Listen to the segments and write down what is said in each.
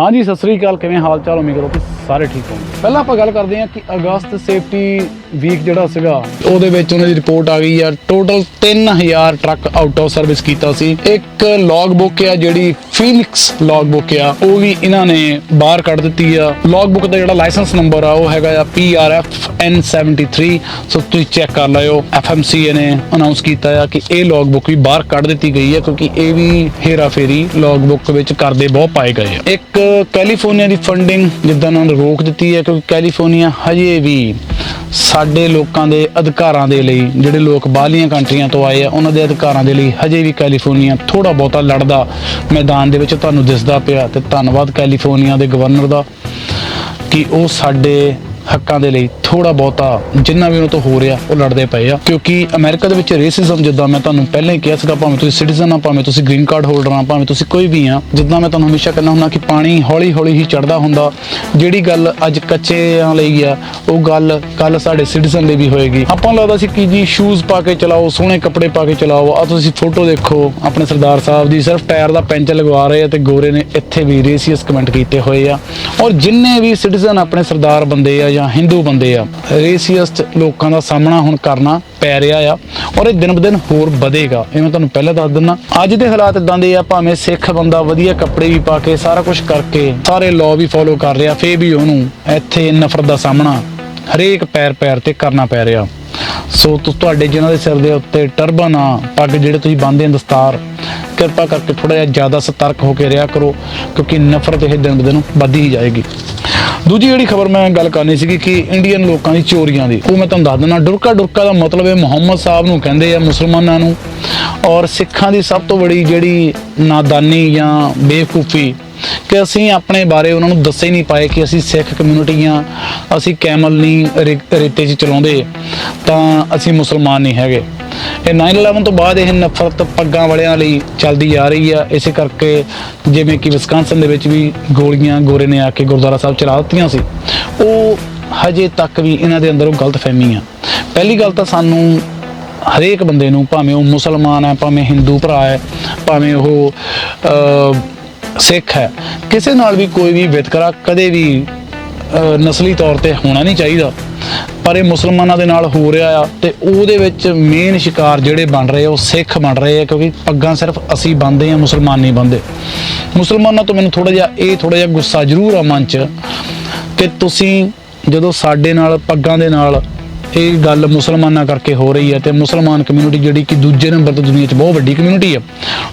ਹਾਂਜੀ, ਸਤਿ ਸ੍ਰੀ ਅਕਾਲ। ਕਿਵੇਂ ਹਾਲ ਚਾਲ? ਉਮੀਦ ਕਰੋ ਕਿ ਸਾਰੇ ਠੀਕ ਹੋਣਗੇ। ਪਹਿਲਾਂ ਆਪਾਂ ਗੱਲ ਕਰਦੇ ਹਾਂ ਕਿ ਅਗਸਤ ਸੇਫਟੀ ਵੀਕ ਜਿਹੜਾ ਸੀਗਾ, ਉਹਦੇ ਵਿੱਚ ਉਹਨਾਂ ਦੀ ਰਿਪੋਰਟ ਆ ਗਈ ਆ total 3000 truck out of service ਕੀਤਾ ਸੀ। ਇੱਕ ਲੌਗ ਬੁੱਕ ਆ ਜਿਹੜੀ ਫੀਨਿਕਸ ਲੌਗ ਬੁੱਕ ਆ, ਉਹ ਵੀ ਇਹਨਾਂ ਨੇ ਬਾਹਰ ਕੱਢ ਦਿੱਤੀ ਆ। ਲੌਗ ਬੁੱਕ ਦਾ ਜਿਹੜਾ ਲਾਇਸੈਂਸ ਨੰਬਰ ਆ, ਉਹ ਹੈਗਾ ਆ PRF N73 ਸੋ ਤੁਸੀਂ ਚੈੱਕ ਕਰ ਲਿਓ FMC ਨੇ ਅਨਾਉਂਸ ਕੀਤਾ ਆ ਕਿ ਇਹ ਲੌਗ ਬੁੱਕ ਵੀ ਬਾਹਰ ਕੱਢ ਦਿੱਤੀ ਗਈ ਹੈ ਕਿਉਂਕਿ ਇਹ ਵੀ ਹੇਰਾ ਫੇਰੀ ਲੌਗ ਬੁੱਕ ਵਿੱਚ ਕਰਦੇ ਬਹੁਤ ਪਾਏ ਗਏ ਆ। ਇੱਕ ਕੈਲੀਫੋਰਨੀਆ ਦੀ ਫੰਡਿੰਗ ਜਿੱਦਾਂ ਉਹਨਾਂ ਨੇ ਰੋਕ ਦਿੱਤੀ ਹੈ ਕਿਉਂਕਿ ਕੈਲੀਫੋਰਨੀਆ ਹਜੇ ਵੀ ਸਾਡੇ ਲੋਕਾਂ ਦੇ ਅਧਿਕਾਰਾਂ ਦੇ ਲਈ, ਜਿਹੜੇ ਲੋਕ ਬਾਹਰਲੀਆਂ ਕੰਟਰੀਆਂ ਤੋਂ ਆਏ ਆ, ਉਹਨਾਂ ਦੇ ਅਧਿਕਾਰਾਂ ਦੇ ਲਈ ਹਜੇ ਵੀ ਕੈਲੀਫੋਰਨੀਆ ਥੋੜਾ ਬਹੁਤਾ ਲੜਦਾ ਮੈਦਾਨ ਦੇ ਵਿੱਚ ਤੁਹਾਨੂੰ ਦਿਸਦਾ ਪਿਆ ਤੇ ਧੰਨਵਾਦ ਕੈਲੀਫੋਰਨੀਆ ਦੇ ਗਵਰਨਰ ਦਾ ਕਿ ਉਹ ਸਾਡੇ ਹੱਕਾਂ ਦੇ ਲਈ ਥੋੜਾ ਬਹੁਤਾ ਜਿੰਨਾ ਵੀ ਉਹਨਾਂ ਤੋਂ ਹੋ ਰਿਹਾ, ਉਹ ਲੜਦੇ ਪਏ ਆ। ਕਿਉਂਕਿ ਅਮਰੀਕਾ ਦੇ ਵਿੱਚ ਰੇਸਿਜ਼ਮ ਜਿੱਦਾਂ ਮੈਂ ਤੁਹਾਨੂੰ ਪਹਿਲਾਂ ਹੀ ਕਿਹਾ ਸੀਗਾ, ਭਾਵੇਂ ਤੁਸੀਂ ਸਿਟੀਜ਼ਨ ਆ, ਭਾਵੇਂ ਤੁਸੀਂ ਗ੍ਰੀਨ ਕਾਰਡ ਹੋਲਡਰ ਆ, ਭਾਵੇਂ ਤੁਸੀਂ ਕੋਈ ਵੀ ਆ, ਜਿੱਦਾਂ ਮੈਂ ਤੁਹਾਨੂੰ ਹਮੇਸ਼ਾ ਕਹਿੰਦਾ ਹੁੰਦਾ ਕਿ ਪਾਣੀ ਹੌਲੀ ਹੌਲੀ ਹੀ ਚੜਦਾ ਹੁੰਦਾ, ਜਿਹੜੀ ਗੱਲ ਅੱਜ ਕੱਚਿਆਂ ਲਈ ਆ, ਉਹ ਗੱਲ ਕੱਲ ਸਾਡੇ ਸਿਟੀਜ਼ਨ ਲਈ ਵੀ ਹੋਏਗੀ। ਆਪਾਂ ਨੂੰ ਲੱਗਦਾ ਸੀ ਕਿ ਜੀ ਸ਼ੂਜ਼ ਪਾ ਕੇ ਚਲਾਓ, ਸੋਹਣੇ ਕੱਪੜੇ ਪਾ ਕੇ ਚਲਾਓ ਆ ਤੁਸੀਂ ਫੋਟੋ ਦੇਖੋ, ਆਪਣੇ ਸਰਦਾਰ ਸਾਹਿਬ ਦੀ ਸਿਰਫ ਟਾਇਰ ਦਾ ਪੈਂਚਰ ਲਗਵਾ ਰਹੇ ਆ ਤੇ ਗੋਰੇ ਨੇ ਇੱਥੇ ਵੀ ਰੇਸੀਅਸ ਕਮੈਂਟ ਕੀਤੇ ਹੋਏ ਆ। ਔਰ ਜਿੰਨੇ ਵੀ ਸਿਟੀਜ਼ਨ ਆਪਣੇ ਸਰਦਾਰ ਬੰਦੇ ਆ ਜਾਂ ਹਿੰਦੂ ਬੰਦੇ ਆ ਰੇਸੀਅਸ ਲੋਕਾਂ ਦਾ ਸਾਹਮਣਾ ਹੁਣ ਕਰਨਾ ਪੈ ਰਿਹਾ ਆ ਔਰ ਇਹ ਦਿਨ ਬ ਹੋਰ ਵਧੇਗਾ, ਇਹ ਮੈਂ ਤੁਹਾਨੂੰ ਪਹਿਲਾਂ ਦੱਸ ਦਿੰਦਾ। ਅੱਜ ਦੇ ਹਾਲਾਤ ਇਦਾਂ ਦੇ ਆ, ਭਾਵੇਂ ਸਿੱਖ ਬੰਦਾ ਵਧੀਆ ਕੱਪੜੇ ਵੀ ਪਾ ਕੇ ਸਾਰਾ ਕੁਝ ਕਰਕੇ ਸਾਰੇ ਲਾਅ ਵੀ ਫੋਲੋ ਕਰ ਰਿਹਾ, ਫੇਰ ਵੀ ਉਹਨੂੰ ਇੱਥੇ ਨਫ਼ਰਤ ਦਾ ਸਾਹਮਣਾ ਹਰੇਕ ਪੈਰ ਪੈਰ ਤੇ ਕਰਨਾ ਪੈ ਰਿਹਾ। ਸੋ ਤੁਹਾਡੇ ਜਿਨ੍ਹਾਂ ਦੇ ਸਿਰ ਦੇ ਉੱਤੇ ਟਰਬਨ ਆ, ਪੱਗ ਜਿਹੜੇ ਤੁਸੀਂ ਬੰਨਦੇ ਦਸਤਾਰ ਕਿਰਪਾ ਕਰਕੇ ਥੋੜਾ ਜਿਹਾ ਜ਼ਿਆਦਾ ਸਤਰਕ ਹੋ ਕੇ ਰਿਹਾ ਕਰੋ, ਕਿਉਂਕਿ ਨਫ਼ਰਤ ਇਹ ਦਿਨ ਦਿਨ ਵੱਧਦੀ ਹੀ ਜਾਏਗੀ। ਦੂਜੀ ਜਿਹੜੀ ਖਬਰ ਮੈਂ ਗੱਲ ਕਰਨੀ ਸੀਗੀ ਕਿ ਇੰਡੀਅਨ ਲੋਕਾਂ ਦੀ ਚੋਰੀਆਂ ਦੀ, ਉਹ ਮੈਂ ਤੁਹਾਨੂੰ ਦੱਸ ਦਿੰਦਾ, ਡੁਰਕਾ ਡੁਰਕਾ ਦਾ ਮਤਲਬ ਹੈ ਮੁਹੰਮਦ ਸਾਹਿਬ ਨੂੰ ਕਹਿੰਦੇ ਆ ਮੁਸਲਮਾਨਾਂ ਨੂੰ, ਔਰ ਸਿੱਖਾਂ ਦੀ ਸਭ ਤੋਂ ਬੜੀ ਜਿਹੜੀ ਨਾਦਾਨੀ ਜਾਂ ਬੇਵਕੂਫੀ ਕਿ ਅਸੀਂ ਆਪਣੇ ਬਾਰੇ ਉਹਨਾਂ ਨੂੰ ਦੱਸ ਹੀ ਨਹੀਂ ਪਾਏ ਕਿ ਅਸੀਂ ਸਿੱਖ ਕਮਿਊਨਿਟੀ ਕਮਿਊਨਿਟੀਆਂ ਅਸੀਂ ਕੈਮਲ ਨਹੀਂ ਰੇਤੇ 'ਚ ਚਲਾਉਂਦੇ, ਤਾਂ ਅਸੀਂ ਮੁਸਲਮਾਨ ਨਹੀਂ ਹੈਗੇ। ਇਹ 9/11 ਤੋਂ ਬਾਅਦ ਇਹ ਨਫ਼ਰਤ ਪੱਗਾਂ ਵਾਲਿਆਂ ਲਈ ਚੱਲਦੀ ਆ ਰਹੀ ਆ। ਇਸੇ ਕਰਕੇ ਜਿਵੇਂ ਕਿ ਵਿਸਕਾਂਸਨ ਦੇ ਵਿੱਚ ਵੀ ਗੋਲੀਆਂ ਗੋਰੇ ਨੇ ਆ ਕੇ ਗੁਰਦੁਆਰਾ ਸਾਹਿਬ ਚਲਾ ਦਿੱਤੀਆਂ ਸੀ। ਉਹ ਹਜੇ ਤੱਕ ਵੀ ਇਹਨਾਂ ਦੇ ਅੰਦਰ ਉਹ ਗਲਤਫਹਿਮੀ ਆ। ਪਹਿਲੀ ਗੱਲ ਤਾਂ ਸਾਨੂੰ ਹਰੇਕ ਬੰਦੇ ਨੂੰ ਭਾਵੇਂ ਉਹ ਮੁਸਲਮਾਨ ਹੈ ਭਾਵੇਂ ਹਿੰਦੂ ਭਰਾ ਹੈ ਭਾਵੇਂ ਉਹ ਅ, ਸਿੱਖ ਹੈ ਕਿਸੇ ਨਾਲ ਵੀ ਕੋਈ ਵੀ ਵਿਤਕਰਾ ਕਦੇ ਵੀ ਅ, ਨਸਲੀ ਤੌਰ ਤੇ ਹੋਣਾ ਨਹੀਂ ਚਾਹੀਦਾ। ਪਰ ਇਹ ਮੁਸਲਮਾਨਾਂ ਦੇ ਨਾਲ ਹੋ ਰਿਹਾ ਆ ਤੇ ਉਹਦੇ ਵਿੱਚ ਮੇਨ ਸ਼ਿਕਾਰ ਜਿਹੜੇ ਬਣ ਰਹੇ ਆ, ਉਹ ਸਿੱਖ ਬਣ ਰਹੇ ਆ, ਕਿਉਂਕਿ ਪੱਗਾਂ ਸਿਰਫ ਅਸੀਂ ਬੰਨਦੇ ਆ, ਮੁਸਲਮਾਨ ਨਹੀਂ ਬੰਨਦੇ ਮੁਸਲਮਾਨਾਂ ਤੋਂ ਮੈਨੂੰ ਥੋੜਾ ਜਿਹਾ ਇਹ ਥੋੜਾ ਜਿਹਾ ਗੁੱਸਾ ਜ਼ਰੂਰ ਆ ਮਨ 'ਚ ਕਿ ਤੁਸੀਂ ਜਦੋਂ ਸਾਡੇ ਨਾਲ, ਪੱਗਾਂ ਦੇ ਨਾਲ ਇਹ ਗੱਲ ਮੁਸਲਮਾਨਾਂ ਕਰਕੇ ਹੋ ਰਹੀ ਹੈ ਤੇ ਮੁਸਲਮਾਨ ਕਮਿਊਨਿਟੀ ਜਿਹੜੀ ਕਿ ਦੂਜੇ ਨੰਬਰ ਤੇ ਦੁਨੀਆ 'ਚ ਬਹੁਤ ਵੱਡੀ ਕਮਿਊਨਿਟੀ ਆ,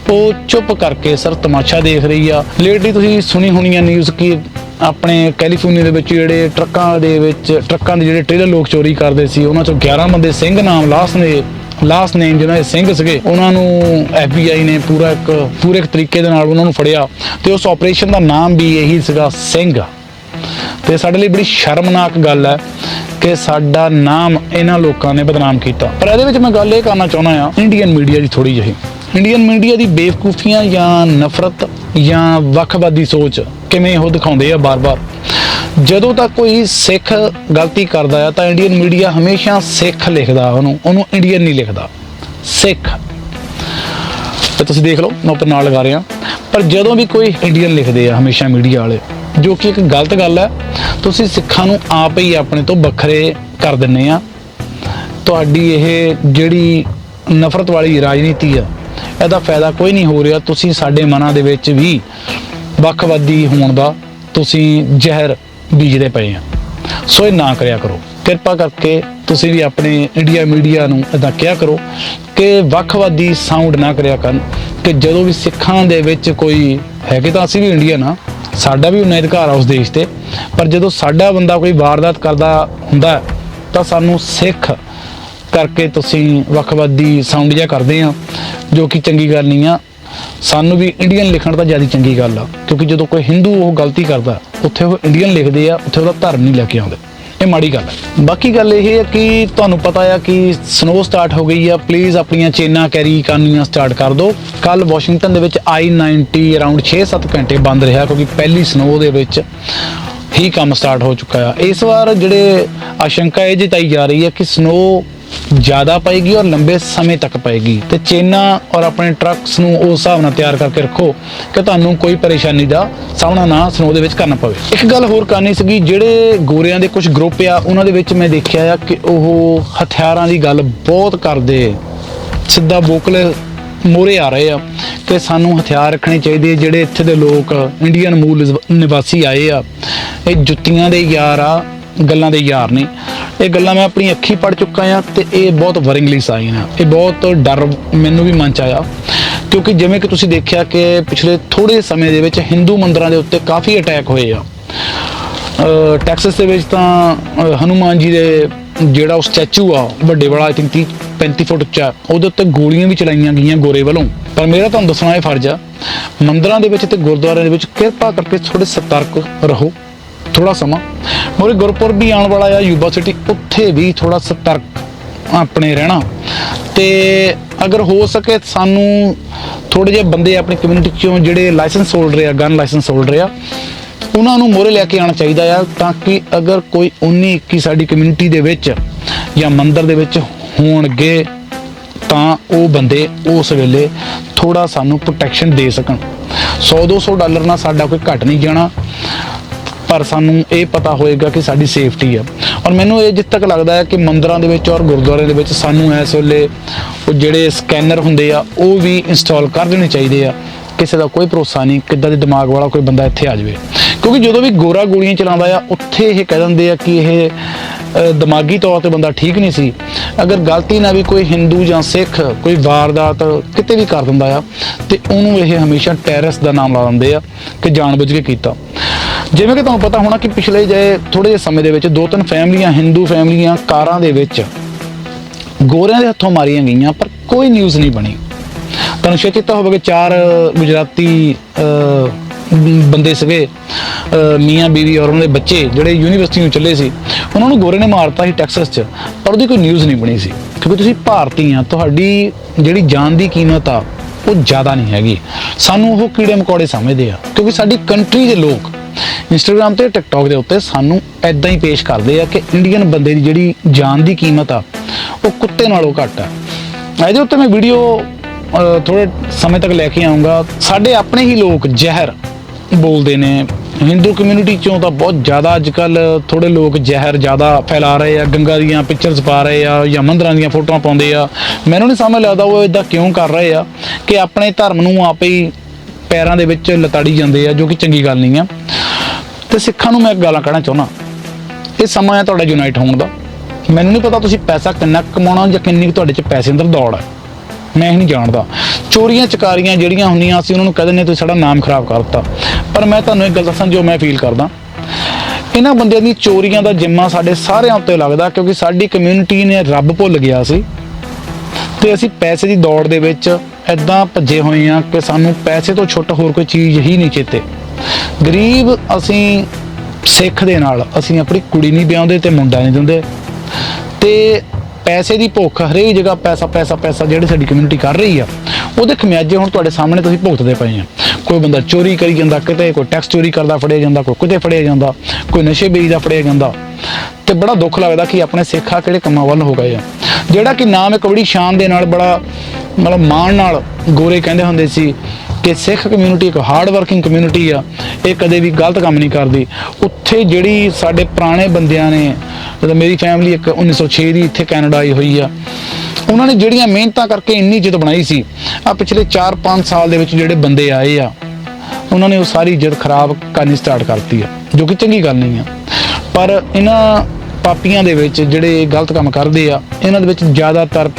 ਉਹ ਚੁੱਪ ਕਰਕੇ ਸਿਰਫ ਤਮਾਸ਼ਾ ਦੇਖ ਰਹੀ ਆ। ਲੇਟਲੀ ਤੁਸੀਂ ਸੁਣੀ ਹੋਣੀ ਆ ਨਿਊਜ਼ ਕਿ ਆਪਣੇ ਕੈਲੀਫੋਰਨੀਆ ਦੇ ਵਿੱਚ ਜਿਹੜੇ ਟਰੱਕਾਂ ਦੇ ਵਿੱਚ, ਟਰੱਕਾਂ ਦੇ ਜਿਹੜੇ ਟ੍ਰੇਲਰ ਲੋਕ ਚੋਰੀ ਕਰਦੇ ਸੀ, ਉਹਨਾਂ ਚੋਂ 11 ਬੰਦੇ ਸਿੰਘ ਨਾਮ ਲਾਸਟ ਨੇ ਲਾਸਟ ਨੇਮ ਜਿਹਨਾਂ ਦੇ ਸਿੰਘ ਸੀਗੇ, ਉਹਨਾਂ ਨੂੰ FBI ਨੇ ਪੂਰਾ ਇੱਕ, ਪੂਰੇ ਇੱਕ ਤਰੀਕੇ ਦੇ ਨਾਲ ਉਹਨਾਂ ਨੂੰ ਫੜਿਆ ਤੇ ਉਸ ਆਪਰੇਸ਼ਨ ਦਾ ਨਾਮ ਵੀ ਇਹੀ ਸੀਗਾ ਸਿੰਘ। ਤੇ ਸਾਡੇ ਲਈ ਬੜੀ ਸ਼ਰਮਨਾਕ ਗੱਲ ਹੈ ਕਿ ਸਾਡਾ ਨਾਮ ਇਹਨਾਂ ਲੋਕਾਂ ਨੇ ਬਦਨਾਮ ਕੀਤਾ। ਪਰ ਇਹਦੇ ਵਿੱਚ ਮੈਂ ਗੱਲ ਇਹ ਕਰਨਾ ਚਾਹੁੰਦਾ ਆ ਇੰਡੀਅਨ ਮੀਡੀਆ ਦੀ ਥੋੜੀ ਜਿਹੀ। ਇੰਡੀਅਨ ਮੀਡੀਆ ਦੀ ਬੇਵਕੂਫੀਆਂ ਜਾਂ ਨਫ਼ਰਤ ਜਾਂ ਵੱਖਵਾਦੀ ਸੋਚ ਕਿਵੇਂ ਉਹ ਦਿਖਾਉਂਦੇ ਆ ਬਾਰ-ਬਾਰ? ਜਦੋਂ ਤੱਕ ਕੋਈ ਸਿੱਖ ਗਲਤੀ ਕਰਦਾ ਆ ਤਾਂ ਇੰਡੀਅਨ ਮੀਡੀਆ ਹਮੇਸ਼ਾ ਸਿੱਖ ਲਿਖਦਾ ਉਹਨੂੰ ਉਹਨੂੰ ਇੰਡੀਅਨ ਨਹੀਂ ਲਿਖਦਾ, ਸਿੱਖ। ਤੇ ਤੁਸੀਂ ਦੇਖ ਲਓ, ਮੈਂ ਉੱਪਰ ਨਾਲ ਲਗਾ ਰਿਹਾ। ਪਰ ਜਦੋਂ ਵੀ ਕੋਈ ਇੰਡੀਅਨ ਲਿਖਦੇ ਆ ਹਮੇਸ਼ਾ ਮੀਡੀਆ ਵਾਲੇ, ਜੋ ਕਿ ਇੱਕ ਗਲਤ ਗੱਲ ਹੈ ਤੁਸੀਂ ਸਿੱਖਾਂ ਨੂੰ ਆਪ ਹੀ ਆਪਣੇ ਤੋਂ ਵੱਖਰੇ ਕਰ ਦਿੰਨੇ ਆ। ਤੁਹਾਡੀ ਇਹ ਜਿਹੜੀ ਨਫ਼ਰਤ ਵਾਲੀ ਰਾਜਨੀਤੀ ਆ ਇਹਦਾ ਫਾਇਦਾ ਕੋਈ ਨਹੀਂ ਹੋ ਰਿਹਾ। ਤੁਸੀਂ ਸਾਡੇ ਮਨਾਂ ਦੇ ਵਿੱਚ ਵੀ ਵੱਖਵਾਦੀ ਹੋਣ ਦਾ ਤੁਸੀਂ ਜ਼ਹਿਰ ਬੀਜਦੇ ਪਏ ਆ। ਸੋ ਇਹ ਨਾ ਕਰਿਆ ਕਰੋ। ਕਿਰਪਾ ਕਰਕੇ ਤੁਸੀਂ ਵੀ ਆਪਣੇ ਇੰਡੀਆ ਮੀਡੀਆ ਨੂੰ ਇਦਾਂ ਕਿਹਾ ਕਰੋ ਕਿ ਵੱਖਵਾਦੀ ਸਾਊਂਡ ਨਾ ਕਰਿਆ ਕਰਨ। ਕਿ ਜਦੋਂ ਵੀ ਸਿੱਖਾਂ ਦੇ ਵਿੱਚ ਕੋਈ ਹੈਗੇ ਤਾਂ ਅਸੀਂ ਵੀ ਇੰਡੀਅਨ ਆ। ਸਾਡਾ ਵੀ ਉਨਾ ਅਧਿਕਾਰ ਆ ਉਸ ਦੇਸ਼ ਤੇ। ਪਰ ਜਦੋਂ ਸਾਡਾ ਬੰਦਾ ਕੋਈ ਵਾਰਦਾਤ ਕਰਦਾ ਹੁੰਦਾ ਤਾਂ ਸਾਨੂੰ ਸਿੱਖ ਕਰਕੇ ਤੁਸੀਂ ਵੱਖਵਾਦੀ ਸਾਊਂਡ ਜਿਹਾ ਕਰਦੇ ਆ, ਜੋ ਕਿ ਚੰਗੀ ਗੱਲ ਨਹੀਂ ਆ। ਸਾਨੂੰ ਵੀ ਇੰਡੀਅਨ ਲਿਖਣ ਤਾਂ ਜ਼ਿਆਦਾ ਚੰਗੀ ਗੱਲ ਆ, ਕਿਉਂਕਿ ਜਦੋਂ ਕੋਈ ਹਿੰਦੂ ਉਹ ਗਲਤੀ ਕਰਦਾ, ਉੱਥੇ ਉਹ ਇੰਡੀਅਨ ਲਿਖਦੇ ਆ, ਉੱਥੇ ਉਹਦਾ ਧਰਮ ਨਹੀਂ ਲੈ ਕੇ ਆਉਂਦੇ। ਇਹ ਮਾੜੀ ਗੱਲ ਹੈ ਬਾਕੀ ਗੱਲ ਇਹ ਹੈ ਕਿ ਤੁਹਾਨੂੰ ਪਤਾ ਆ ਕਿ ਸਨੋ ਸਟਾਰਟ ਹੋ ਗਈ ਆ ਪਲੀਜ਼ ਆਪਣੀਆਂ ਚੇਨਾਂ ਕੈਰੀ ਕਰਨੀਆਂ ਸਟਾਰਟ ਕਰ ਦਿਓ। ਕੱਲ ਵਾਸ਼ਿੰਗਟਨ ਦੇ ਵਿੱਚ I90 ਅਰਾਊਂਡ 6-7 ਘੰਟੇ ਬੰਦ ਰਿਹਾ, ਕਿਉਂਕਿ ਪਹਿਲੀ ਸਨੋ ਦੇ ਵਿੱਚ ਹੀ ਕੰਮ ਸਟਾਰਟ ਹੋ ਚੁੱਕਾ ਆ। ਇਸ ਵਾਰ ਜਿਹੜੇ ਆਸ਼ੰਕਾ ਇਹ ਜਤਾਈ ਜਾ ਰਹੀ ਹੈ ਕਿ ਸਨੋ ਜ਼ਿਆਦਾ ਪਏਗੀ ਔਰ ਲੰਬੇ ਸਮੇਂ ਤੱਕ ਪਏਗੀ। ਤੇ ਚੇਨਾਂ ਔਰ ਆਪਣੇ ਟਰੱਕਸ ਨੂੰ ਉਸ ਹਿਸਾਬ ਨਾਲ ਤਿਆਰ ਕਰਕੇ ਰੱਖੋ ਕਿ ਤੁਹਾਨੂੰ ਕੋਈ ਪਰੇਸ਼ਾਨੀ ਦਾ ਸਾਹਮਣਾ ਨਾ ਸਨੋ ਦੇ ਵਿੱਚ ਕਰਨਾ ਪਵੇ। ਇੱਕ ਗੱਲ ਹੋਰ ਕਰਨੀ ਸੀਗੀ, ਜਿਹੜੇ ਗੋਰਿਆਂ ਦੇ ਕੁਝ ਗਰੁੱਪ ਆ, ਉਹਨਾਂ ਦੇ ਵਿੱਚ ਮੈਂ ਦੇਖਿਆ ਆ ਕਿ ਉਹ ਹਥਿਆਰਾਂ ਦੀ ਗੱਲ ਬਹੁਤ ਕਰਦੇ ਸਿੱਧਾ ਬੋਕਲੇ ਮੋਰੇ ਆ ਰਹੇ ਆ ਕਿ ਸਾਨੂੰ ਹਥਿਆਰ ਰੱਖਣੇ ਚਾਹੀਦੇ ਜਿਹੜੇ ਇੱਥੇ ਦੇ ਲੋਕ, ਇੰਡੀਅਨ ਮੂਲ ਨਿਵਾਸੀ ਆਏ ਆ। ਇਹ ਜੁੱਤੀਆਂ ਦੇ ਯਾਰ ਆ, ਗੱਲਾਂ ਦੇ ਯਾਰ ਨੇ। ਇਹ ਗੱਲਾਂ ਮੈਂ ਆਪਣੀ ਅੱਖੀ ਪੜ ਚੁੱਕਾ ਆ ਤੇ ਇਹ ਬਹੁਤ ਵਰਿੰਗਲੀ ਸਾਈਨ ਆ ਇਹ ਬਹੁਤ ਡਰ ਮੈਨੂੰ ਵੀ ਮਨ ਚ ਆਇਆ। ਕਿਉਂਕਿ ਜਿਵੇਂ ਕਿ ਤੁਸੀਂ ਦੇਖਿਆ ਕਿ ਪਿਛਲੇ ਥੋੜੇ ਸਮੇਂ ਦੇ ਵਿੱਚ ਹਿੰਦੂ ਮੰਦਰਾਂ ਦੇ ਉੱਤੇ ਕਾਫੀ ਅਟੈਕ ਹੋਏ ਆ। ਅ, ਟੈਕਸਸ ਦੇ ਵਿੱਚ ਤਾਂ ਅ, ਹਨੂਮਾਨ ਜੀ ਦੇ ਜਿਹੜਾ ਉਹ ਸਟੈਚੂ ਆ ਵੱਡੇ ਵਾਲਾ ਆਈ ਥਿੰਕ 30 35 ਫੁੱਟ ਉੱਚਾ ਉਹਦੇ ਉੱਤੇ ਗੋਲੀਆਂ ਵੀ ਚਲਾਈਆਂ ਗਈਆਂ ਗੋਰੇ ਵੱਲੋਂ। ਪਰ ਮੇਰਾ ਤੁਹਾਨੂੰ ਦੱਸਣਾ ਇਹ ਫਰਜ਼ ਆ ਮੰਦਰਾਂ ਦੇ ਵਿੱਚ ਤੇ ਗੁਰਦੁਆਰਿਆਂ ਦੇ ਵਿੱਚ ਕਿਰਪਾ ਕਰਕੇ ਥੋੜੇ ਸਤਰਕ ਰਹੋ। ਥੋੜਾ ਸਮਾਂ। ਮੋਰੇ ਗੁਰਪੁਰਬ ਵੀ ਆਉਣ ਵਾਲਾ ਆ ਯੂਨੀਵਰਸਿਟੀ ਉੱਥੇ ਵੀ ਥੋੜਾ ਸਤਰਕ ਆਪਣੇ ਰਹਿਣਾ। ਤੇ ਅਗਰ ਹੋ ਸਕੇ ਸਾਨੂੰ ਥੋੜੇ ਜਿਹੇ ਬੰਦੇ ਆਪਣੀ ਕਮਿਊਨਿਟੀ ਚੋਂ ਜਿਹੜੇ ਲਾਇਸੈਂਸ ਹੋਲਡਰ ਆ ਗਨ ਲਾਇਸੈਂਸ ਹੋਲਡਰ ਆ, ਉਹਨਾਂ ਨੂੰ ਮੋਰੇ ਲੈ ਕੇ ਆਉਣਾ ਚਾਹੀਦਾ ਆ, ਤਾਂ ਕਿ ਅਗਰ ਕੋਈ 19 21 ਸਾਡੀ ਕਮਿਊਨਿਟੀ ਦੇ ਵਿੱਚ ਜਾਂ ਮੰਦਰ ਦੇ ਵਿੱਚ ਹੋਣਗੇ, ਤਾਂ ਉਹ ਬੰਦੇ ਉਸ ਵੇਲੇ ਥੋੜਾ ਸਾਨੂੰ ਪ੍ਰੋਟੈਕਸ਼ਨ ਦੇ ਸਕਣ। 100 200 ਡਾਲਰ ਨਾਲ ਸਾਡਾ ਕੋਈ ਘਟ ਨਹੀਂ ਜਾਣਾ। ਪਰ ਸਾਨੂੰ ਇਹ ਪਤਾ ਹੋਏਗਾ ਕਿ ਸਾਡੀ ਸੇਫਟੀ ਆ। ਔਰ ਮੈਨੂੰ ਇਹ ਜਿੱਥੇ ਤੱਕ ਲੱਗਦਾ ਹੈ ਕਿ ਮੰਦਰਾਂ ਦੇ ਵਿੱਚ ਔਰ ਗੁਰਦੁਆਰਿਆਂ ਦੇ ਵਿੱਚ ਸਾਨੂੰ ਇਸ ਵੇਲੇ ਉਹ ਜਿਹੜੇ ਸਕੈਨਰ ਹੁੰਦੇ ਆ, ਉਹ ਵੀ ਇੰਸਟਾਲ ਕਰ ਦੇਣੇ ਚਾਹੀਦੇ ਆ। ਕਿਸੇ ਦਾ ਕੋਈ ਭਰੋਸਾ ਨਹੀਂ ਕਿੱਦਾਂ ਦੇ ਦਿਮਾਗ ਵਾਲਾ ਕੋਈ ਬੰਦਾ ਇੱਥੇ ਆ ਜਾਵੇ। ਕਿਉਂਕਿ ਜਦੋਂ ਵੀ ਗੋਰਾ ਗੋਲੀਆਂ ਚਲਾਉਂਦਾ ਆ, ਉੱਥੇ ਇਹ ਕਹਿ ਦਿੰਦੇ ਆ ਕਿ ਇਹ ਦਿਮਾਗੀ ਤੌਰ ਤੇ ਬੰਦਾ ਠੀਕ ਨਹੀਂ ਸੀ। ਅਗਰ ਗਲਤੀ ਨਾਲ ਵੀ ਕੋਈ ਹਿੰਦੂ ਜਾਂ ਸਿੱਖ ਕੋਈ ਵਾਰਦਾਤ ਕਿਤੇ ਵੀ ਕਰ ਦਿੰਦਾ ਆ, ਤੇ ਉਹਨੂੰ ਇਹ ਹਮੇਸ਼ਾ ਟੈਰਰਿਸਟ ਦਾ ਨਾਮ ਲਾ ਦਿੰਦੇ ਆ ਕਿ ਜਾਣਬੁੱਝ ਕੇ ਕੀਤਾ। ਜਿਵੇਂ ਕਿ ਤੁਹਾਨੂੰ ਪਤਾ ਹੋਣਾ ਕਿ ਪਿਛਲੇ ਜੇ ਥੋੜੇ ਜਿਹੇ ਸਮੇਂ ਦੇ ਵਿੱਚ ਦੋ ਤਿੰਨ ਫੈਮਲੀਆਂ, ਹਿੰਦੂ ਫੈਮਲੀਆਂ ਕਾਰਾਂ ਦੇ ਵਿੱਚ ਗੋਰਿਆਂ ਦੇ ਹੱਥੋਂ ਮਾਰੀਆਂ ਗਈਆਂ, ਪਰ ਕੋਈ ਨਿਊਜ਼ ਨਹੀਂ ਬਣੀ। ਤੁਹਾਨੂੰ ਸ਼ਾਇਦ ਚੇਤਾ ਹੋਵੇਗਾ ਚਾਰ ਗੁਜਰਾਤੀ ਬੰਦੇ ਸੀਗੇ ਮੀਆਂ, ਬੀਵੀ ਔਰ ਉਹਨਾਂ ਦੇ ਬੱਚੇ ਜਿਹੜੇ ਯੂਨੀਵਰਸਿਟੀ ਨੂੰ ਚੱਲੇ ਸੀ, ਉਹਨਾਂ ਨੂੰ ਗੋਰੇ ਨੇ ਮਾਰਤਾ ਸੀ ਟੈਕਸਸ 'ਚ, ਪਰ ਉਹਦੀ ਕੋਈ ਨਿਊਜ਼ ਨਹੀਂ ਬਣੀ ਸੀ। ਕਿਉਂਕਿ ਤੁਸੀਂ ਭਾਰਤੀ ਆ, ਤੁਹਾਡੀ ਜਿਹੜੀ ਜਾਨ ਦੀ ਕੀਮਤ ਆ, ਉਹ ਜ਼ਿਆਦਾ ਨਹੀਂ ਹੈਗੀ। ਸਾਨੂੰ ਉਹ ਕੀੜੇ ਮਕੌੜੇ ਸਮਝਦੇ ਆ, ਕਿਉਂਕਿ ਸਾਡੀ ਕੰਟਰੀ ਦੇ ਲੋਕ ਇੰਸਟਾਗ੍ਰam ਤੇ ਟਿਕਟੌਕ ਦੇ ਉੱਤੇ ਸਾਨੂੰ ਐਦਾਂ ਹੀ ਪੇਸ਼ ਕਰਦੇ ਆ ਕਿ ਇੰਡੀਅਨ ਬੰਦੇ ਦੀ ਜਿਹੜੀ ਜਾਨ ਦੀ ਕੀਮਤ ਆ, ਉਹ ਕੁੱਤੇ ਨਾਲੋਂ ਘੱਟ ਆ। ਇਹਦੇ ਉੱਤੇ ਮੈਂ ਵੀਡੀਓ ਥੋੜੇ ਸਮੇਂ ਤੱਕ ਲੈ ਕੇ ਆਉਂਗਾ ਸਾਡੇ ਆਪਣੇ ਹੀ ਲੋਕ ਜ਼ਹਿਰ ਬੋਲਦੇ ਨੇ। ਹਿੰਦੂ ਕਮਿਊਨਿਟੀ ਚੋਂ ਤਾਂ ਬਹੁਤ ਜ਼ਿਆਦਾ ਅੱਜ ਕੱਲ ਥੋੜੇ ਲੋਕ ਜ਼ਹਿਰ ਜ਼ਿਆਦਾ ਫੈਲਾ ਰਹੇ ਆ। ਗੰਗਾ ਦੀਆਂ ਪਿਕਚਰਸ ਪਾ ਰਹੇ ਆ ਜਾਂ ਮੰਦਰਾਂ ਦੀਆਂ ਫੋਟੋਆਂ ਪਾਉਂਦੇ ਆ। ਮੈਨੂੰ ਨਹੀਂ ਸਮਝ ਲੱਗਦਾ ਉਹ ਇਦਾਂ ਕਿਉਂ ਕਰ ਰਹੇ ਆ ਕਿ ਆਪਣੇ ਧਰਮ ਨੂੰ ਆਪੇ ਹੀ ਪੈਰਾਂ ਦੇ ਵਿੱਚ ਲਤਾੜੀ ਜਾਂਦੇ ਆ, ਜੋ ਕਿ ਚੰਗੀ ਗੱਲ ਨਹੀਂ ਆ। ਤੇ ਸਿੱਖਾਂ ਨੂੰ ਮੈਂ ਇੱਕ ਗਾਲਾਂ ਕਹਿਣਾ ਚਾਹੁੰਦਾ। ਇਹ ਸਮਾਂ ਹੈ ਤੁਹਾਡਾ ਯੂਨਾਈਟ ਹੋਣ ਦਾ। ਮੈਨੂੰ ਨਹੀਂ ਪਤਾ ਤੁਸੀਂ ਪੈਸਾ ਕਿੰਨਾ ਕੁ ਕਮਾਉਣਾ ਜਾਂ ਕਿੰਨੀ ਕੁ ਤੁਹਾਡੇ 'ਚ ਪੈਸੇ ਅੰਦਰ ਦੌੜ ਹੈ ਮੈਂ ਇਹ ਨਹੀਂ ਜਾਣਦਾ। ਚੋਰੀਆਂ, ਚਕਾਰੀਆਂ ਜਿਹੜੀਆਂ ਹੁੰਦੀਆਂ, ਅਸੀਂ ਉਹਨਾਂ ਨੂੰ ਕਹਿੰਦੇ ਨੇ, ਤੁਸੀਂ ਸਾਡਾ ਨਾਮ ਖਰਾਬ ਕਰ ਦਿੱਤਾ। ਪਰ ਮੈਂ ਤੁਹਾਨੂੰ ਇੱਕ ਗੱਲ ਦੱਸਾਂ ਜੋ ਮੈਂ ਫੀਲ ਕਰਦਾ। ਇਹਨਾਂ ਬੰਦਿਆਂ ਦੀ ਚੋਰੀਆਂ ਦਾ ਜਿੰਮਾ ਸਾਡੇ ਸਾਰਿਆਂ ਉੱਤੇ ਲੱਗਦਾ ਕਿਉਂਕਿ ਸਾਡੀ ਕਮਿਊਨਿਟੀ ਨੇ ਰੱਬ ਭੁੱਲ ਗਿਆ ਸੀ। ਤੇ ਅਸੀਂ ਪੈਸੇ ਦੀ ਦੌੜ ਦੇ ਵਿੱਚ ਐਦਾਂ ਭੱਜੇ ਹੋਏ ਆ ਕਿ ਸਾਨੂੰ ਪੈਸੇ ਤੋਂ ਛੁੱਟ ਹੋਰ ਕੋਈ ਚੀਜ਼ ਹੀ ਨਹੀਂ ਚੇਤੇ। ਗਰੀਬ ਅਸੀਂ ਸਿੱਖ ਦੇ ਨਾਲ, ਅਸੀਂ ਆਪਣੀ ਕੁੜੀ ਨਹੀਂ ਵਿਆਹੁੰਦੇ ਤੇ ਮੁੰਡਾ ਨਹੀਂ ਦਿੰਦੇ। ਤੇ ਪੈਸੇ ਦੀ ਭੁੱਖ, ਹਰੇਕ ਜਗ੍ਹਾ ਪੈਸਾ ਪੈਸਾ ਪੈਸਾ ਜਿਹੜੀ ਸਾਡੀ ਕਮਿਊਨਿਟੀ ਕਰ ਰਹੀ ਆ, ਉਹਦੇ ਖਮਿਆਜੇ ਹੁਣ ਤੁਹਾਡੇ ਸਾਹਮਣੇ ਤੁਸੀਂ ਭੁਗਤਦੇ ਪਏ ਆ। ਕੋਈ ਬੰਦਾ ਚੋਰੀ ਕਰੀ ਜਾਂਦਾ, ਕਿਤੇ ਕੋਈ ਟੈਕਸ ਚੋਰੀ ਕਰਦਾ, ਫੜਿਆ ਜਾਂਦਾ, ਕੋਈ ਕਿਤੇ ਫੜਿਆ ਜਾਂਦਾ, ਕੋਈ ਨਸ਼ੇ ਵੇਚਦਾ ਫੜਿਆ ਜਾਂਦਾ, ਤੇ ਬੜਾ ਦੁੱਖ ਲੱਗਦਾ ਕਿ ਆਪਣੇ ਸਿੱਖਾ ਕਿਹੜੇ ਕੰਮਾਂ ਵੱਲ ਹੋ ਗਏ ਆ। ਜਿਹੜਾ ਕਿ ਨਾਮ ਇੱਕ ਬੜੀ ਸ਼ਾਨ ਦੇ ਨਾਲ, ਬੜਾ ਮਤਲਬ ਮਾਣ ਨਾਲ ਗੋਰੇ ਕਹਿੰਦੇ ਹੁੰਦੇ ਸੀ ਕਿ ਸਿੱਖ ਕਮਿਊਨਿਟੀ ਇੱਕ ਹਾਰਡ ਵਰਕਿੰਗ ਕਮਿਊਨਿਟੀ ਆ, ਇਹ ਕਦੇ ਵੀ ਗਲਤ ਕੰਮ ਨਹੀਂ ਕਰਦੀ। ਉੱਥੇ ਜਿਹੜੀ ਸਾਡੇ ਪੁਰਾਣੇ ਬੰਦਿਆਂ ਨੇ, ਜਦੋਂ ਮੇਰੀ ਫੈਮਿਲੀ ਇੱਕ 1906 ਦੀ ਇੱਥੇ ਕੈਨੇਡਾ ਆਈ ਹੋਈ ਆ, ਉਹਨਾਂ ਨੇ ਜਿਹੜੀਆਂ ਮਿਹਨਤਾਂ ਕਰਕੇ ਇੰਨੀ ਇੱਜ਼ਤ ਬਣਾਈ ਸੀ ਆ ਪਿਛਲੇ 4-5 ਸਾਲ ਦੇ ਵਿੱਚ ਜਿਹੜੇ ਬੰਦੇ ਆਏ ਆ, ਉਹਨਾਂ ਨੇ ਉਹ ਸਾਰੀ ਇੱਜ਼ਤ ਖਰਾਬ ਕਰਨੀ ਸਟਾਰਟ ਕਰਤੀ ਆ, ਜੋ ਕਿ ਚੰਗੀ ਗੱਲ ਨਹੀਂ ਆ। ਪਰ ਇਹਨਾਂ ਪਾਪੀਆਂ ਦੇ ਵਿੱਚ ਜਿਹੜੇ ਗਲਤ ਕੰਮ ਕਰਦੇ ਆ, ਇਹਨਾਂ ਦੇ ਵਿੱਚ ਜ਼ਿਆਦਾਤਰ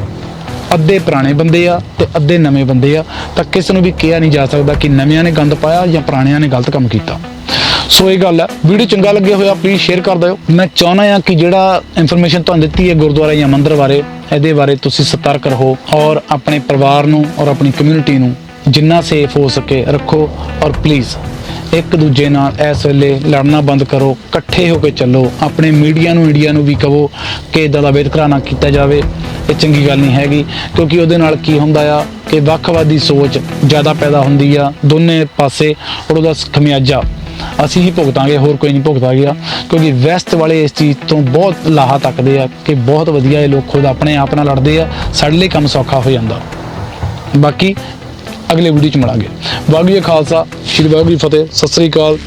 ਅੱਧੇ ਪੁਰਾਣੇ ਬੰਦੇ ਆ ਤੇ ਅੱਧੇ ਨਵੇਂ ਬੰਦੇ ਆ ਤਾਂ ਕਿਸੇ ਨੂੰ ਵੀ ਕਿਹਾ ਨਹੀਂ ਜਾ ਸਕਦਾ ਕਿ ਨਵਿਆਂ ਨੇ ਗੰਦ ਪਾਇਆ ਜਾਂ ਪੁਰਾਣਿਆਂ ਨੇ ਗਲਤ ਕੰਮ ਕੀਤਾ। ਸੋ ਇਹ ਗੱਲ ਹੈ। ਵੀਡੀਓ ਚੰਗਾ ਲੱਗਿਆ ਹੋਇਆ ਪਲੀਜ਼ ਸ਼ੇਅਰ ਕਰ ਦਿਓ। ਮੈਂ ਚਾਹੁੰਦਾ ਹਾਂ ਕਿ ਜਿਹੜਾ ਇਨਫੋਰਮੇਸ਼ਨ ਤੁਹਾਨੂੰ ਦਿੱਤੀ ਹੈ ਗੁਰਦੁਆਰਾ ਜਾਂ ਮੰਦਿਰ ਬਾਰੇ, ਇਹਦੇ ਬਾਰੇ ਤੁਸੀਂ ਸਤਰਕ ਰਹੋ ਔਰ ਆਪਣੇ ਪਰਿਵਾਰ ਨੂੰ ਔਰ ਆਪਣੀ ਕਮਿਊਨਿਟੀ ਨੂੰ ਜਿੰਨਾ ਸੇਫ ਹੋ ਸਕੇ ਰੱਖੋ ਔਰ ਪਲੀਜ਼ ਇੱਕ ਦੂਜੇ ਨਾਲ ਇਸ ਵੇਲੇ ਲੜਨਾ ਬੰਦ ਕਰੋ, ਇਕੱਠੇ ਹੋ ਕੇ ਚੱਲੋ, ਆਪਣੇ ਮੀਡੀਆ ਨੂੰ, ਇੰਡੀਆ ਨੂੰ ਵੀ ਕਹੋ ਕਿ ਇਦਾਂ ਦਾ ਵੇਦਕਰਾ ਨਾ ਕੀਤਾ ਜਾਵੇ, ਇਹ ਚੰਗੀ ਗੱਲ ਨਹੀਂ ਹੈਗੀ, ਕਿਉਂਕਿ ਉਹਦੇ ਨਾਲ ਕੀ ਹੁੰਦਾ ਆ ਕਿ ਵੱਖਵਾਦੀ ਸੋਚ ਜ਼ਿਆਦਾ ਪੈਦਾ ਹੁੰਦੀ ਆ ਦੋਨੇ ਪਾਸੇ, ਔਰ ਉਹਦਾ ਖਮਿਆਜਾ। ਅਸੀਂ ਹੀ ਭੁਗਤਾਂਗੇ, ਹੋਰ ਕੋਈ ਨਹੀਂ ਭੁਗਤਾ ਗਿਆ, ਕਿਉਂਕਿ ਵੈਸਟ ਵਾਲੇ ਇਸ ਚੀਜ਼ ਤੋਂ ਬਹੁਤ ਲਾਹਾ ਤੱਕਦੇ ਆ ਕਿ ਬਹੁਤ ਵਧੀਆ ਇਹ ਲੋਕ ਖੁਦ ਆਪਣੇ ਆਪ ਨਾਲ ਲੜਦੇ ਆ, ਸਾਡੇ ਲਈ ਕੰਮ ਸੌਖਾ ਹੋ ਜਾਂਦਾ। ਬਾਕੀ ਅਗਲੇ ਵੀਡੀਓ 'ਚ ਮਿਲਾਂਗੇ। ਵਾਹਿਗੁਰੂ ਜੀ ਖਾਲਸਾ ਸ੍ਰੀ ਵਾਹਿਗੁਰੂ ਜੀ ਫਤਿਹ ਸਤਿ ਸ੍ਰੀ ਅਕਾਲ।